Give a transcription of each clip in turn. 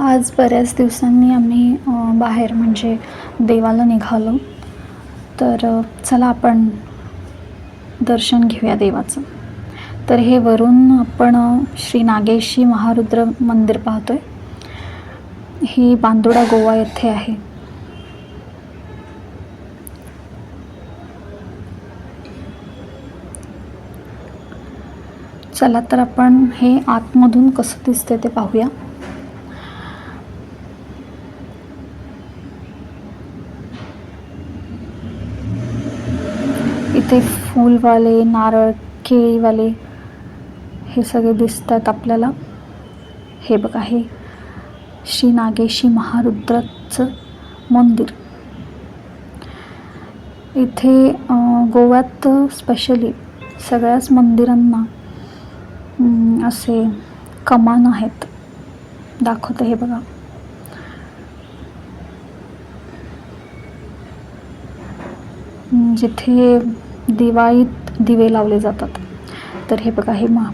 आज बऱ्याच दिवसांनी आम्ही बाहेर म्हणजे देवाला निघालो. तर चला आपण दर्शन घेऊया देवाचं. तर हे वरून आपण श्री नागेशी महारुद्र मंदिर पाहतोय. ही बांदोडा गोवा येथे आहे. चला तर आपण हे आतमधून कसं दिसते ते पाहूया. ते फूलवाले नारळ केळीवाले हे सगळे दिसतात आपल्याला. हे बघा हे श्री नागेशी महारुद्राचं मंदिर. इथे गोव्यात स्पेशली सगळ्याच मंदिरांना असे कमान आहेत. दाखवते हे बघा. जिथे दिवाळीत दिवे लावले जातात. तर हे बघा हे महा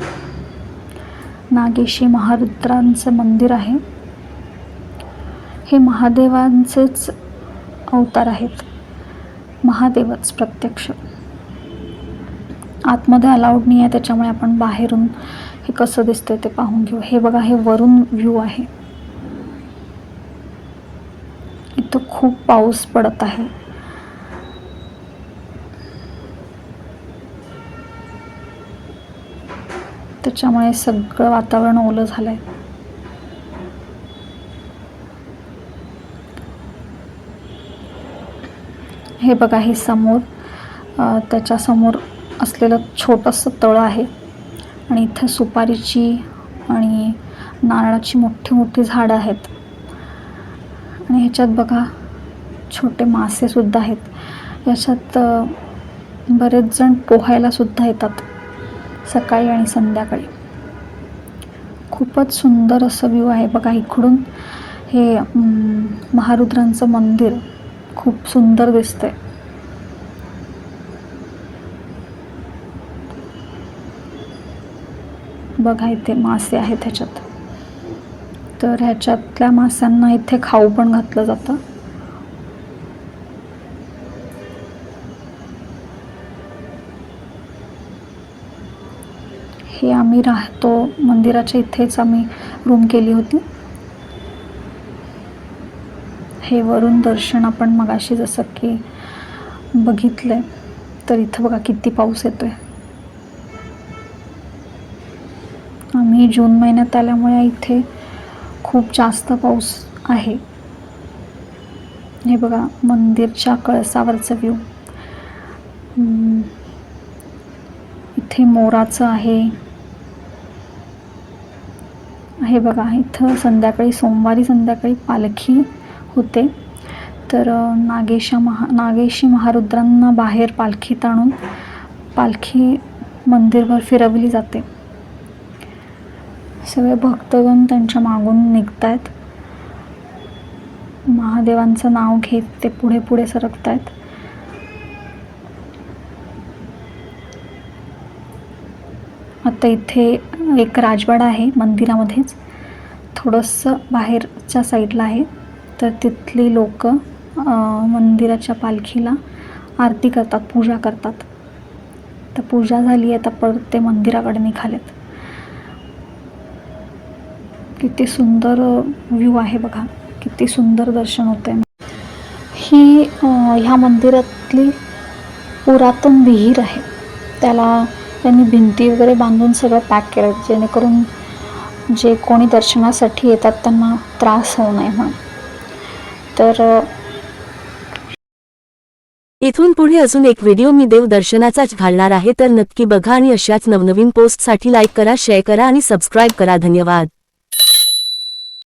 नागेशी महारुद्रांचं मंदिर आहे. हे महादेवांचेच अवतार आहेत. महादेवच प्रत्यक्ष. आतमध्ये अलाउड नाही आहे त्याच्यामुळे आपण बाहेरून हे कसं दिसतंय ते पाहून घेऊ. हे बघा हे वरून व्ह्यू आहे. इथं खूप पाऊस पडत आहे. त्याच्यामुळे सगळं वातावरण ओलं झालंय. हे बघा हे समोर त्याच्यासमोर असलेलं छोटंसं तळं आहे. आणि इथं सुपारीची आणि नारळाची मोठी मोठी झाडं आहेत. आणि ह्याच्यात बघा छोटे मासेसुद्धा आहेत. याच्यात बरेच जण पोहायला सुद्धा येतात. सकाळी आणि संध्याकाळी. खूपच सुंदर असं व्ह्यू आहे बघा इकडून. हे महारुद्रांचं मंदिर खूप सुंदर दिसतंय. बघा इथे मासे आहेत ह्याच्यात. तर ह्याच्यातल्या माशांना इथे खाऊ पण घातलं जातं. हे आम्ही राहतो. मंदिराच्या इथेच आम्ही रूम केली होती. हे वरून दर्शन आपण मगाशी जसं की बघितलं आहे तर इथं बघा किती पाऊस येतो आहे आम्ही जून महिन्यात आल्यामुळे इथे खूप जास्त पाऊस आहे. हे बघा मंदिरच्या कळसावरचं व्ह्यू इथे मोराचं आहे. हे बघा इथं संध्याकाळी सोमवारी संध्याकाळी पालखी होते. तर नागेशा महा नागेशी महारुद्रांना बाहेर पालखीत आणून पालखी मंदिरभर फिरवली जाते. सगळे भक्तगण त्यांच्या मागून निघत आहेत महादेवांचं नाव घेत ते पुढे पुढे सरकत आहेत आता इथे एक राजवाडा आहे मंदिरामध्येच. थोडंसं बाहेरच्या साईडला आहे. तर तिथली लोक मंदिराच्या पालखीला आरती करतात पूजा करतात. तर पूजा झाली आहे तर परत ते मंदिराकडे निघालेत. किती सुंदर व्ह्यू आहे बघा. किती सुंदर दर्शन होते ही ह्या मंदिरातली पुरातन विहीर आहे. त्याला त्यांनी भिंती वगैरे बांधून सगळं पॅक केलं जेणेकरून जे कोणी दर्शनासाठी येतात त्यांना त्रास होऊ नये म्हणून. तर इथून पुढे अजून एक व्हिडिओ मी देव दर्शनाचाच घालणार आहे तर नक्की बघा आणि अशाच नवनवीन पोस्टसाठी लाईक करा शेअर करा आणि सबस्क्राईब करा. धन्यवाद.